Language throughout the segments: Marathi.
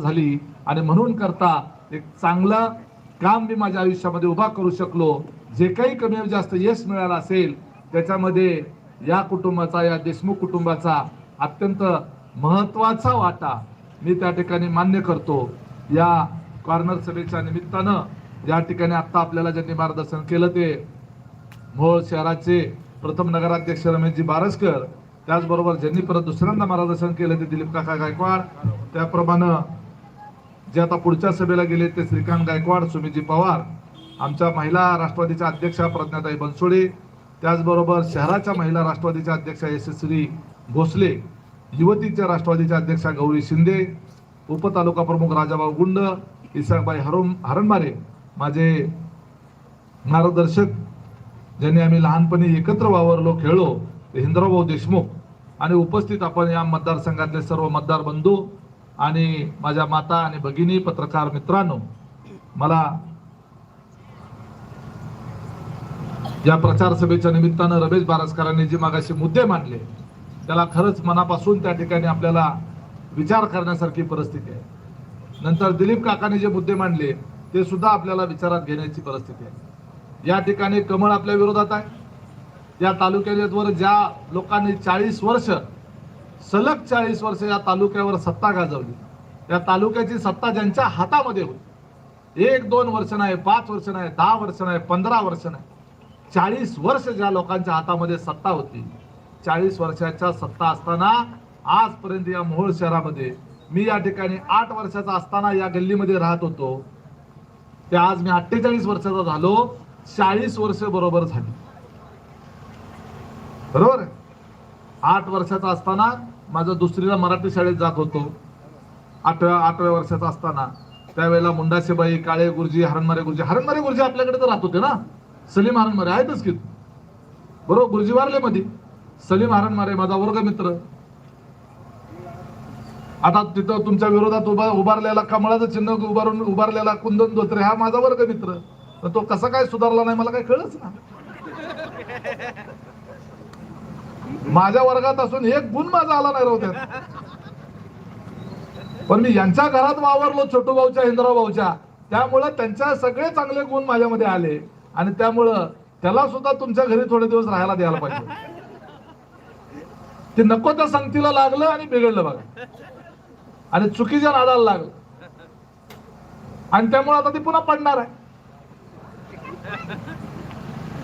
झाली आणि म्हणून करता एक चांगला काम मी माझ्या आयुष्यामध्ये उभा करू शकलो. जे काही कमी जास्त यश मिळालं असेल त्याच्यामध्ये या कुटुंबाचा या देशमुख कुटुंबाचा अत्यंत महत्त्वाचा वाटा मी त्या ठिकाणी मान्य करतो. या कॉर्नर सभेच्या निमित्तानं या ठिकाणी आता आपल्याला ज्यांनी मार्गदर्शन केलं ते मोहोळ शहराचे प्रथम नगराध्यक्ष रमेशजी बारसकर त्याचबरोबर ज्यांनी परत दुसऱ्यांदा मार्गदर्शन केलं ते दिलीप काका गायकवाड त्याप्रमाणे जे आता पुढच्या सभेला गेले ते श्रीकांत गायकवाड सुमीजी पवार आमच्या महिला राष्ट्रवादीच्या अध्यक्षा प्रज्ञाताई बनसोडे त्याचबरोबर शहराच्या महिला राष्ट्रवादीच्या अध्यक्षा यशस्वी भोसले युवतीच्या राष्ट्रवादीच्या अध्यक्षा गौरी शिंदे उपतालुका प्रमुख राजाभाऊ गुंड इसाकबाई हरुम हरणमारे माझे मार्गदर्शक ज्यांनी आम्ही लहानपणी एकत्र वावरलो खेळलो ते हिंद्राभाऊ देशमुख. आणि उपस्थित आपण या मतदारसंघातले सर्व मतदार बंधू आणि माझ्या माता आणि भगिनी पत्रकार मित्रांनो मला या प्रचार सभेच्या निमित्तानं रमेश बारसकरांनी जे मागाशी मुद्दे मांडले त्याला खरंच मनापासून त्या ठिकाणी आपल्याला विचार करण्यासारखी परिस्थिती आहे. नंतर दिलीप काकाने जे मुद्दे मांडले ते सुद्धा आपल्याला विचारात घेण्याची परिस्थिती आहे. या ठिकाणी कमळ आपल्या विरोधात आहे. या तालुक्यावर ज्या लोकांनी चाळीस वर्ष सलग चाळीस वर्ष या तालुक्यावर सत्ता गाजवली. या तालुक्याची सत्ता ज्यांच्या हातामध्ये होती. एक दोन वर्ष नाही पाच वर्ष नाही दहा वर्ष नाही पंधरा वर्ष नाही. चाळीस वर्ष ज्या लोकांच्या हातामध्ये सत्ता होती चाळीस वर्षाच्या सत्ता असताना आजपर्यंत या मोहोळ शहरामध्ये मी या ठिकाणी आठ वर्षाचा असताना या गल्लीमध्ये राहत होतो. ते आज मी अठ्ठेचाळीस वर्षाचा झालो. चाळीस वर्ष बरोबर झाली. बरोबर आहे? आठ वर्षाचा असताना माझं दुसरीला मराठी शाळेत जात होतो. आठव्या आठव्या वर्षाचा असताना. त्यावेळेला मुंडासेबाई काळे गुरुजी हरणमारे गुरुजी हरणमारे गुरुजी आपल्याकडे तर राहत होते ना? सलीम हरणमारे आहेतच की बरोबर गुरुजी वारले मध्ये सलीम हरणमारे माझा वर्ग मित्र आता तिथं तुमच्या विरोधात उभा उभारलेला कमळाचं चिन्ह उभारून उभारलेला कुंदन धोत्रे हा माझा वर्ग मित्र तो कसा काय सुधारला नाही मला काही कळच ना माझ्या वर्गात असून एक गुण माझा आला नाही राहू त्यात. पण मी यांच्या घरात वावरलो छोटू भाऊच्या इंद्रा भाऊच्या. त्यामुळं त्यांच्या सगळे चांगले गुण माझ्यामध्ये आले. आणि त्यामुळं त्याला सुद्धा तुमच्या घरी थोडे दिवस राहायला द्यायला पाहिजे. ते नको त्या संगतीला लागलं आणि बिघडलं बघा. आणि चुकीच्या नादाला लागलं. आणि त्यामुळे आता ती पुन्हा पडणार आहे.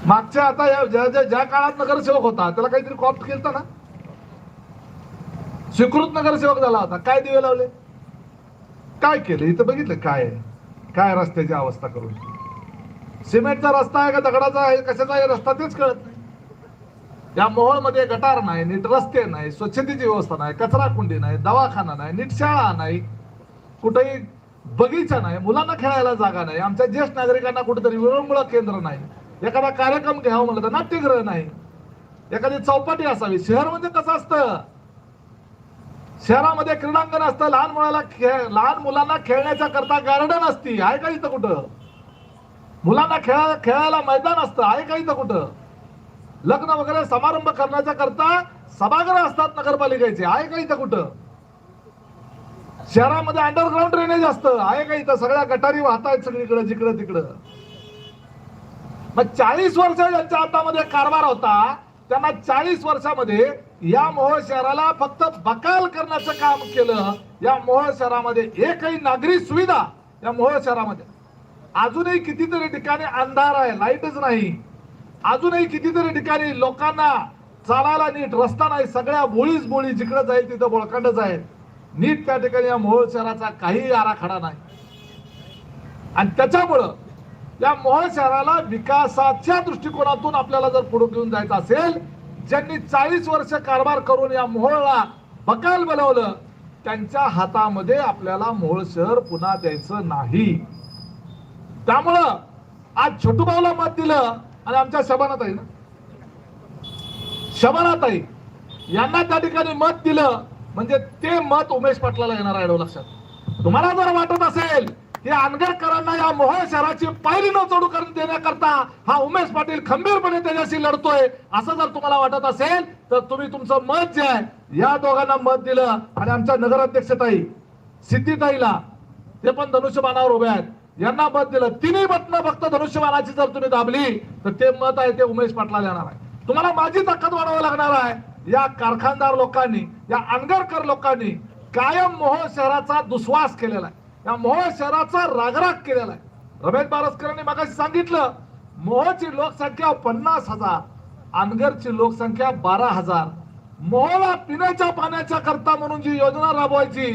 मागच्या आता या ज्या ज्या ज्या काळात नगरसेवक होता त्याला काहीतरी कॉप्ट केलं ना? स्वीकृत नगरसेवक झाला होता. काय दिवे लावले? काय केलं? इथं बघितलं काय आहे? काय रस्त्याची अवस्था करून? सिमेंटचा रस्ता आहे का दगडाचा आहे? कशाचा आहे? रस्ता तेच कळत नाही. या मोहोळमध्ये गटार नाही नीट रस्ते नाही स्वच्छतेची व्यवस्था नाही कचरा कुंडी नाही दवाखाना नाही नीट शाळा नाही कुठेही बगीचा नाही मुलांना खेळायला जागा नाही आमच्या ज्येष्ठ नागरिकांना कुठेतरी विरंगुळा केंद्र नाही. एखादा कार्यक्रम घ्यावा म्हणलं तर नाट्यगृह नाही. एखादी चौपाटी असावी. शहर म्हणजे कसं असतं? शहरामध्ये क्रीडांगण असतं. लहान मुलाला खेळ लहान मुलांना खेळण्याच्या करता गार्डन असती. आहे का इथं कुठं? मुलांना खेळा खेळायला मैदान असतं. आहे का इथं कुठं? लग्न वगैरे समारंभ करण्याच्या करता सभागृह असतात नगरपालिकेचे. आहे का इथं कुठं? शहरामध्ये अंडरग्राऊंड ड्रेनेज असतं. आहे का इथं? सगळ्या गटारी वाहतायत सगळीकडे जिकडं तिकडं. मग चाळीस वर्ष ज्यांच्या हातामध्ये कारभार होता त्यांना चाळीस वर्षामध्ये या मोहोळ शहराला फक्त बकाल करण्याचं काम केलं. या मोहोळ शहरामध्ये एकही नागरी सुविधा या मोहोळ शहरामध्ये. अजूनही कितीतरी ठिकाणी अंधार आहे लाईटच नाही. अजूनही कितीतरी ठिकाणी लोकांना चालायला नीट रस्ता नाही सगळ्या बोळीच बोळी जिकडे जाईल तिथं बोळखंडच आहे नीट त्या ठिकाणी या मोहोळ शहराचा काही आराखडा नाही. आणि त्याच्यामुळं या मोहोळ शहराला विकासाच्या दृष्टिकोनातून आपल्याला जर पुढे घेऊन जायचं असेल ज्यांनी चाळीस वर्ष कारभार करून या मोहोळला बकाल बनवलं त्यांच्या हातामध्ये आपल्याला मोहोळ शहर पुन्हा द्यायचं नाही. त्यामुळं आज छोटूभाऊला मत दिलं आणि आमच्या शबानाताई ना? शबानाताई यांना त्या ठिकाणी मत दिलं म्हणजे ते मत उमेश पाटलाला येणार आहे लक्षात. तुम्हाला जर वाटत असेल या अनगरकरांना या मोहोळ शहराची पायरी न चढू करून देण्याकरता हा उमेश पाटील खंबीरपणे त्याच्याशी लढतोय. असं जर तुम्हाला वाटत असेल तर तुम्ही तुमचं मत जे आहे या दोघांना मत दिलं. आणि आमच्या नगराध्यक्षताई सिद्धिताईला ते पण धनुष्यबाणावर उभे आहेत. यांना मत दिलं. तिन्ही मत फक्त धनुष्यबाणाची जर तुम्ही दाबली तर ते मत आहे ते उमेश पाटलाला येणार आहे. तुम्हाला माझी ताकद वाढवावी लागणार आहे. या कारखानदार लोकांनी या अनगरकर लोकांनी कायम मोहोळ शहराचा दुस्वास केलेला आहे. या मोहोळ शहराचा रागराग केलेला आहे. रमेश बारसकरांनी मागाशी सांगितलं मोहोळची लोकसंख्या पन्नास हजार अनगरची लोकसंख्या बारा हजार. मोहला पिण्याच्या पाण्याच्या करता म्हणून जी योजना राबवायची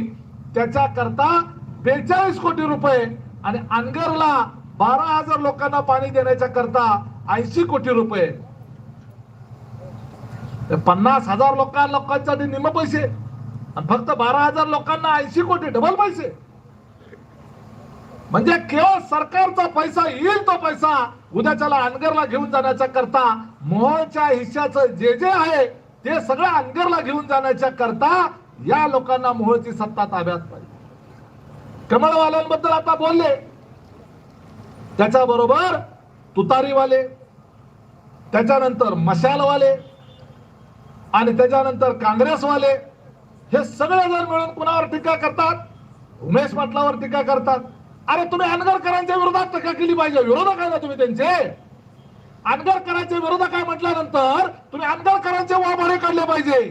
त्याच्या करता बेचाळीस कोटी रुपये आणि अनगरला बारा हजार लोकांना पाणी देण्याच्या करता ऐंशी कोटी रुपये. पन्नास हजार लोकांना लोकांसाठी निम पैसे आणि फक्त बारा हजार लोकांना ऐंशी कोटी डबल पैसे. म्हणजे केवळ सरकारचा पैसा येईल तो पैसा उद्याच्याला अनगरला घेऊन जाण्याच्या करता मोहळच्या हिश्श्याचं जे जे आहे ते सगळं अनगरला घेऊन जाण्याच्या करता या लोकांना मोहळची सत्ता ताब्यात पाहिजे. कमळवाल्यांबद्दल आता बोलले. त्याच्याबरोबर तुतारीवाले त्याच्यानंतर मशालवाले आणि त्याच्यानंतर काँग्रेसवाले हे सगळे जण मिळून कुणावर टीका करतात? उमेश पाटलावर टीका करतात. अरे तुम्ही अनगरकरांच्या विरोधात टीका केली पाहिजे. विरोधक आहे ना तुम्ही त्यांचे? अनगरकरांच्या विरोधक आहे म्हटल्यानंतर तुम्ही अनगरकरांचे वाभारे काढले पाहिजे.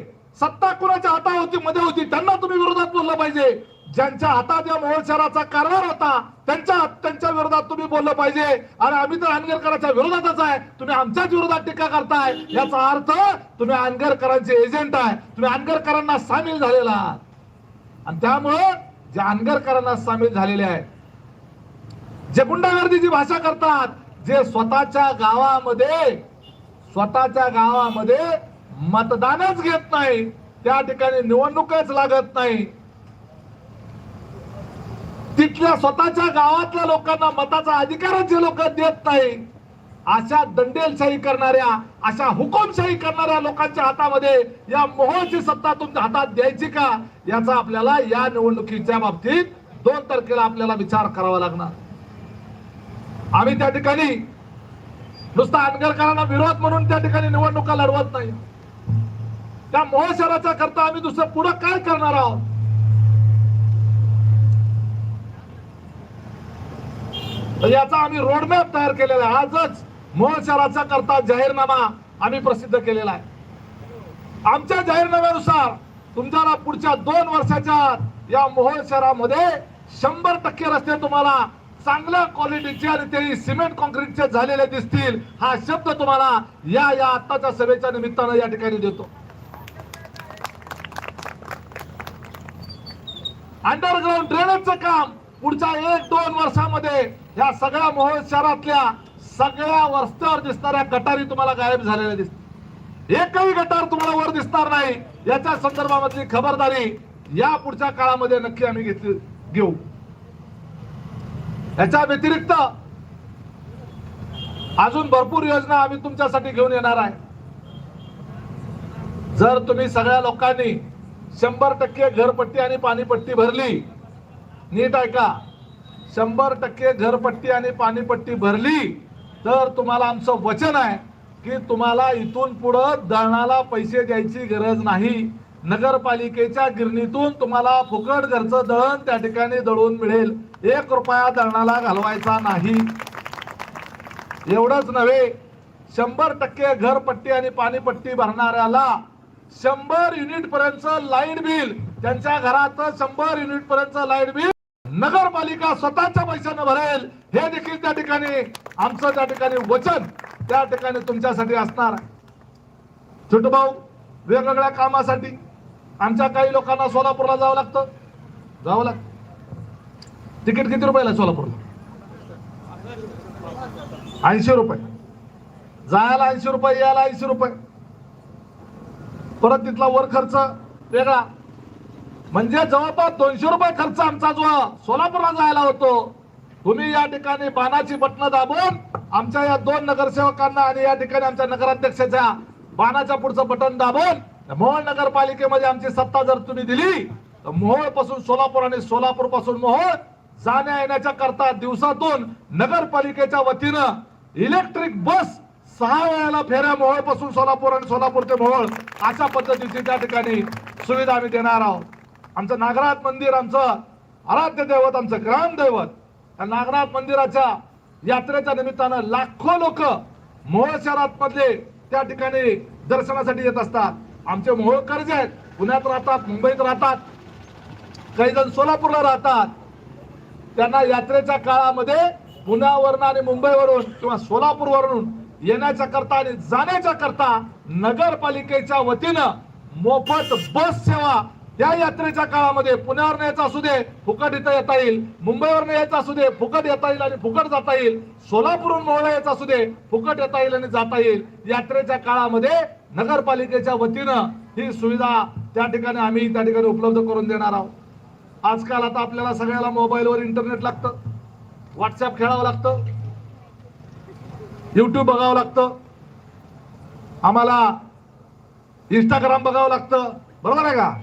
सत्ता कुणाच्या हाता होती मध्ये होती त्यांना तुम्ही विरोधात बोललं पाहिजे. ज्यांच्या हातात या मोहोळ शहराचा कारभार होता त्यांच्या त्यांच्या विरोधात तुम्ही बोललं पाहिजे. अरे आम्ही तर अनगरकरांच्या विरोधातच आहे. तुम्ही आमच्याच विरोधात टीका करताय. याचा अर्थ तुम्ही अनगरकरांचे एजंट आहे. तुम्ही अनगरकरांना सामील झालेला आहात. आणि त्यामुळं जे अनगरकरांना सामील झालेले आहेत जे गुंडागर्दीची भाषा करतात. जे स्वतःच्या गावामध्ये स्वतःच्या गावामध्ये मतदानच घेत नाही त्या ठिकाणी निवडणूकच लागत नाही. तिथल्या स्वतःच्या गावातल्या लोकांना मताचा अधिकारच जे लोक देत नाही. अशा दंडेलशाही करणाऱ्या अशा हुकुमशाही करणाऱ्या लोकांच्या हातामध्ये या मोहची सत्ता तुमच्या हातात द्यायची का? याचा आपल्याला या निवडणुकीच्या बाबतीत दोन तारखेला आपल्याला विचार करावा लागणार. आम्ही त्या ठिकाणी नुसता अनगरकरांना विरोध म्हणून त्या ठिकाणी निवडणुका लढवत नाही. त्या मोह शहराचा करता आम्ही दुसरं पुढं काय करणार आहोत? याचा आम्ही रोडमॅप तयार केलेला आहे. आजच मोह शहराचा करता जाहीरनामा आम्ही प्रसिद्ध केलेला आहे. आमच्या जाहीरनाम्यानुसार तुम्हाला पुढच्या दोन वर्षाच्या या मोहोळ शहरामध्ये शंभर टक्के रस्ते तुम्हाला चांगल्या क्वालिटीचे आणि ते सिमेंट कॉन्क्रीटचे झालेले दिसतील हा शब्द तुम्हाला या या आत्ताच्या सभेच्या निमित्तानं या ठिकाणी देतो. अंडरग्राऊंड ड्रेनेजचं काम पुढच्या एक दोन वर्षामध्ये या सगळ्या मोहोळ शहरातल्या सगळ्या रस्त्यावर दिसणाऱ्या गटारी तुम्हाला गायब झालेल्या दिसतील. एकही गटार तुम्हाला वर दिसणार नाही याच्या संदर्भामधली खबरदारी या पुढच्या काळामध्ये नक्की आम्ही घेतली घेऊ. याच्या व्यतिरिक्त अजून भरपूर योजना आम्ही तुमच्यासाठी घेऊन येणार आहे. जर तुम्ही सगळ्या लोकांनी शंभर टक्के घरपट्टी आणि पाणीपट्टी भरली नीट ऐका शंभर टक्के घरपट्टी आणि पाणीपट्टी भरली तर तुम्हाला आमचं वचन आहे की तुम्हाला इथून पुढं दळणाला पैसे द्यायची गरज नाही. नगरपालिकेच्या गिरणीतून तुम्हाला फुकट घरचं दळण त्या ठिकाणी दळून मिळेल. एक रुपया धरणाला घालवायचा नाही. एवढंच नव्हे शंभर टक्के घरपट्टी आणि पाणीपट्टी भरणाऱ्याला शंभर युनिट पर्यंत लाइट बिल त्यांच्या घरात शंभर युनिट पर्यंत लाइट बिल नगरपालिका स्वतःच्या पैशानं भरेल. हे देखील त्या ठिकाणी आमचं त्या ठिकाणी वचन त्या ठिकाणी तुमच्यासाठी असणार. आहे छोटू भाऊ वेगवेगळ्या कामासाठी आमच्या काही लोकांना सोलापूरला जावं लागतं. जावं लागतं. तिकीट किती रुपयाला सोलापूरला? ऐंशी रुपये. जायला ऐंशी रुपये यायला ऐंशी रुपये. परत तिथला वर खर्च वेगळा. म्हणजे जवळपास दोनशे रुपये खर्च आमचा जो सोलापूरला जायला होतो. तुम्ही या ठिकाणी बाणाची बटणं दाबून आमच्या या दोन नगरसेवकांना आणि या ठिकाणी आमच्या नगराध्यक्षाच्या बाणाच्या पुढचं बटन दाबून मोहोळ नगरपालिकेमध्ये आमची सत्ता जर तुम्ही दिली तर मोहोळपासून सोलापूर आणि सोलापूरपासून मोहोळ जाण्या येण्याच्या करता दिवसातून नगरपालिकेच्या वतीनं इलेक्ट्रिक बस सहा वेळेला फेऱ्या मोहोळपासून सोलापूर आणि सोलापूर ते मोहोळ अशा पद्धतीची त्या ठिकाणी सुविधा आम्ही देणार आहोत. आमचं नागराज मंदिर आमचं आराध्य दैवत आमचं ग्रामदैवत त्या नागनाथ मंदिराच्या यात्रेच्या निमित्तानं लाखो लोक मोहोळ शहरात मधले त्या ठिकाणी दर्शनासाठी येत असतात. आमचे मोहोळकर जे आहेत. पुण्यात राहतात मुंबईत राहतात काही जण सोलापूरला राहतात. त्यांना यात्रेच्या काळामध्ये पुण्यावरून आणि मुंबईवरून किंवा सोलापूरवरून येण्याच्या करता आणि जाण्याच्या करता नगरपालिकेच्या वतीनं मोफत बस सेवा त्या यात्रेच्या काळामध्ये पुण्यावर यायचं असू दे फुकट इथं येता येईल. मुंबईवर यायचं असू दे फुकट येता येईल आणि फुकट जाता येईल. सोलापूरहून मोहळा यायचं असू दे फुकट येता येईल आणि जाता येईल. यात्रेच्या काळामध्ये नगरपालिकेच्या वतीनं ही सुविधा त्या ठिकाणी आम्ही त्या ठिकाणी उपलब्ध करून देणार आहोत. आजकाल आता आपल्याला सगळ्याला मोबाईलवर इंटरनेट लागतं. व्हॉट्सअप खेळावं लागतं. युट्यूब बघावं लागतं. आम्हाला इंस्टाग्राम बघावं लागतं. बरोबर आहे का?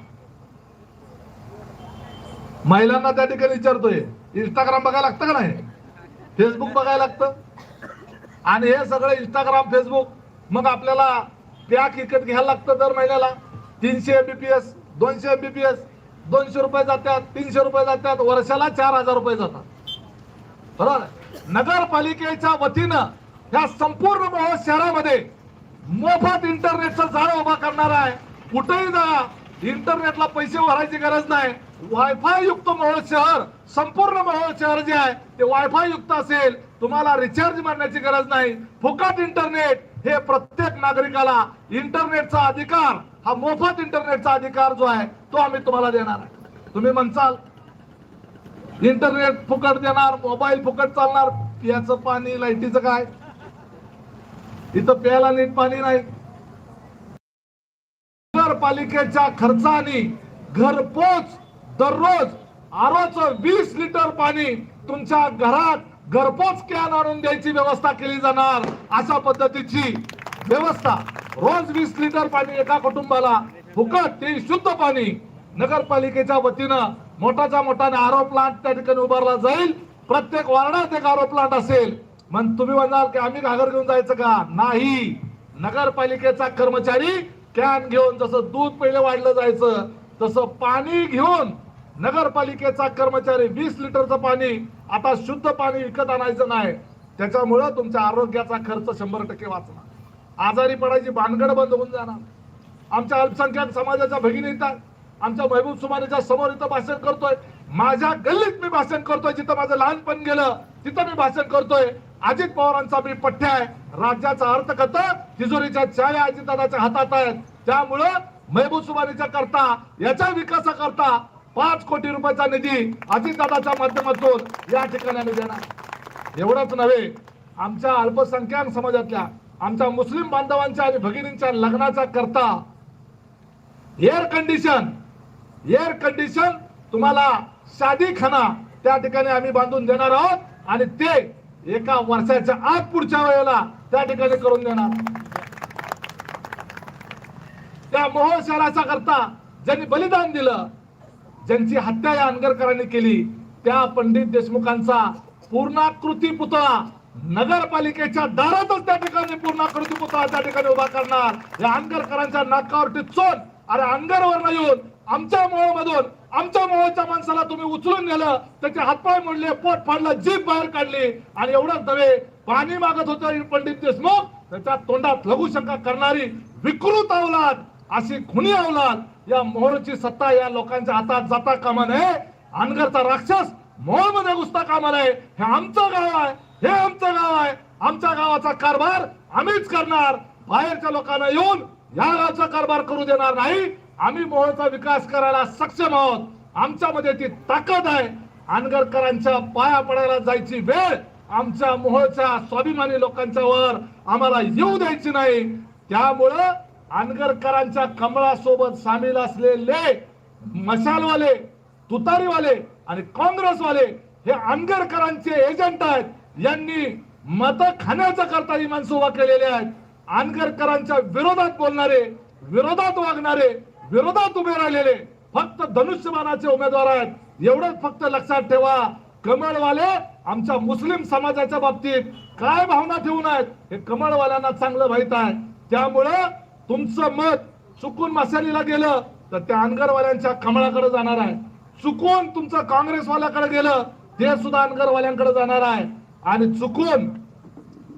महिलांना त्या ठिकाणी विचारतोय इंस्टाग्राम बघायला लागतं का नाही? फेसबुक बघायला लागतं. आणि हे सगळं इंस्टाग्राम फेसबुक मग आपल्याला पॅक विकत घ्यायला लागतं दर महिन्याला. तीनशे एमबीपीएस दोनशे एमबीपीएस दोनशे रुपये जातात तीनशे रुपये जातात वर्षाला चार हजार रुपये जातात. बरोबर? नगरपालिकेच्या वतीनं या संपूर्ण मोहोळ शहरामध्ये मोफत इंटरनेटचं झाड उभा करणार आहे. कुठेही जा इंटरनेटला पैसे भरायची गरज नाही. वायफाय युक्त मोहोळ शहर संपूर्ण मोहोळ शहर जे आहे ते वायफाय युक्त असेल. तुम्हाला रिचार्ज मारण्याची गरज नाही. फुकट इंटरनेट हे प्रत्येक नागरिकाला इंटरनेटचा अधिकार हा मोफत इंटरनेटचा अधिकार जो आहे तो आम्ही तुम्हाला देणार आहे. तुम्ही म्हणसाल इंटरनेट फुकट देणार मोबाईल फुकट चालणार पियाचं पाणी लाईटीचं काय? इथं प्यायला नीट पाणी नाही. नगरपालिकेच्या खर्चाने घरपोच दररोज आरोच वीस लिटर पाणी तुमच्या घरात घरपोच कॅन आणून द्यायची व्यवस्था केली जाणार अशा पद्धतीची व्यवस्था. रोज वीस लिटर पाणी एका कुटुंबाला फुकट ते शुद्ध पाणी नगरपालिकेच्या वतीनं मोठाच्या मोठाने आरो प्लांट त्या ठिकाणी उभारला जाईल. प्रत्येक वार्डात एक आरो प्लांट असेल. मग तुम्ही म्हणाल की आम्ही घागर घेऊन जायचं का? नाही. नगरपालिकेचा कर्मचारी कॅन घेऊन जसं दूध पहिले वाढलं जायचं तसं पाणी घेऊन नगरपालिकेचा कर्मचारी वीस लिटरचं पाणी आता शुद्ध पाणी विकत आणायचं नाही. त्याच्यामुळं तुमच्या आरोग्याचा खर्च शंभर टक्के वाचणार. आजारी पडायची भानगड बंद होऊन जाणार. आमच्या अल्पसंख्याक समाजाच्या भगिनी येतात. आमच्या महबूब सुमानेच्या समोर इथं भाषण करतोय. माझ्या गल्लीत मी भाषण करतोय जिथं माझं लहानपण गेलं तिथं मी भाषण करतोय. अजित पवारांचा मी पठ्ठ्या आहे. राज्याचा अर्थकर्ता तिजोरीच्या चाव्या अजितदादाच्या हातात आहेत. त्यामुळं महबूब सुमानेच्या करता याच्या विकासाकरता पाच कोटी रुपयाचा निधी अजितदादाच्या माध्यमातून या ठिकाणी देणार. एवढंच नव्हे आमच्या अल्पसंख्याक समाजातल्या आमच्या मुस्लिम बांधवांच्या आणि भगिनींच्या लग्नाचा करता एअर कंडिशन एअर कंडिशन तुम्हाला शादी खाना त्या ठिकाणी आम्ही बांधून देणार आहोत आणि ते एका वर्षाच्या आत पुढच्या वेळेला त्या ठिकाणी करून देणार. त्या मोहोळ शहराचा करता ज्यांनी बलिदान दिलं ज्यांची हत्या या अनगरकरांनी केली त्या पंडित देशमुखांचा पूर्णाकृती पुतळा नगरपालिकेच्या दारातच त्या ठिकाणी पूर्णाकृती पुतळा त्या ठिकाणी उभा करणार. या अनगरकरांच्या नाकावर टिचून अरे अनगरवर येऊन आमच्या मोहमधून आमच्या मोहच्या माणसाला तुम्ही उचलून गेलं त्याचे हातपाय मोडले पोट फाडलं जीभ बाहेर काढली आणि एवढंच नव्हे पाणी मागत होतं पंडित देशमुख त्याच्या तोंडात लघुशंका करणारी विकृत अवलाद अशी खुनी अवलाद या मोहरची सत्ता या लोकांच्या हातात जाता कामा नये. अनगरचा राक्षस मोहमध्ये घुसता कामा नये. हे आमचं गाव आहे. हे आमचं गाव आहे. आमच्या गावाचा कारभार आम्हीच करणार. बाहेरच्या लोकांना येऊन या गावचा कारभार करू देणार नाही. आम्ही मोहळचा विकास करायला सक्षम आहोत. आमच्यामध्ये ती ताकद आहे. अनगरकरांच्या पाया पडायला जायची वेळ आमच्या मोहळच्या स्वाभिमानी लोकांच्या वर आम्हाला येऊ द्यायची नाही. त्यामुळं आनगरकरांच्या कमळासोबत सामील असलेले मशालवाले तुतारीवाले आणि काँग्रेसवाले हे आनगरकरांचे एजंट आहेत. यांनी मत खाण्याचा करता ही माणसं उभा केलेले आहेत. आनगरकरांच्या विरोधात बोलणारे विरोधात वागणारे विरोधात उभे राहिलेले फक्त धनुष्यबाणाचे उमेदवार आहेत. एवढंच फक्त लक्षात ठेवा कमळवाले आमच्या मुस्लिम समाजाच्या बाबतीत काय भावना ठेवून आहेत? हे कमळवाल्यांना चांगलं माहीत आहे. त्यामुळे तुमचं मत चुकून मसालीला गेलं तर त्या अनगरवाल्यांच्या कमळाकडे जाणार आहे. चुकून तुमचं काँग्रेसवाल्याकडे गेलं ते सुद्धा अनगरवाल्यांकडे जाणार आहे. आणि चुकून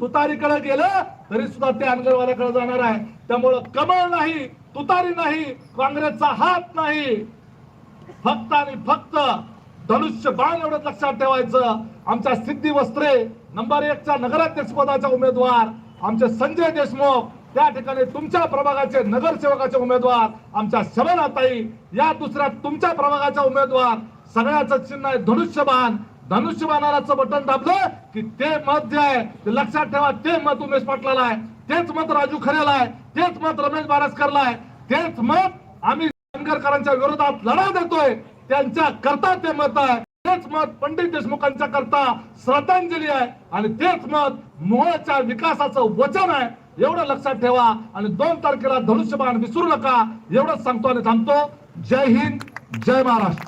तुतारीकडे गेलं तरी सुद्धा ते अनगरवाल्याकडे जाणार आहे. त्यामुळं कमळ नाही तुतारी नाही काँग्रेसचा हात नाही. फक्त आणि फक्त धनुष्य बाण एवढं लक्षात ठेवायचं. आमच्या सिद्धी वस्त्रे नंबर एकच्या नगराध्यक्ष पदाचा उमेदवार आमचे संजय देशमुख त्या ठिकाणी तुमच्या प्रभागाचे नगरसेवकाचे उमेदवार आमच्या शबनाताई या दुसऱ्या तुमच्या प्रभागाचा उमेदवार. सगळ्याचं चिन्ह आहे धनुष्यबाण. धनुष्यबाणाचं बटन दाबलं की ते मत जे आहे ते लक्षात ठेवा ते मत उमेश पाटलाला आहे. तेच मत राजू खरेला आहे. तेच मत रमेश बारसकरला आहे. तेच मत आम्ही धनगरकरांच्या विरोधात लढा देतोय. त्यांच्या करता ते मत आहे. तेच मत पंडित देशमुखांच्या करता श्रद्धांजली आहे. आणि तेच मत मोहच्या विकासाचं वचन आहे. एवढं लक्षात ठेवा आणि दोन तारखेला धनुष्यबाण विसरू नका. एवढंच सांगतो आणि थांबतो. जय हिंद जय महाराष्ट्र.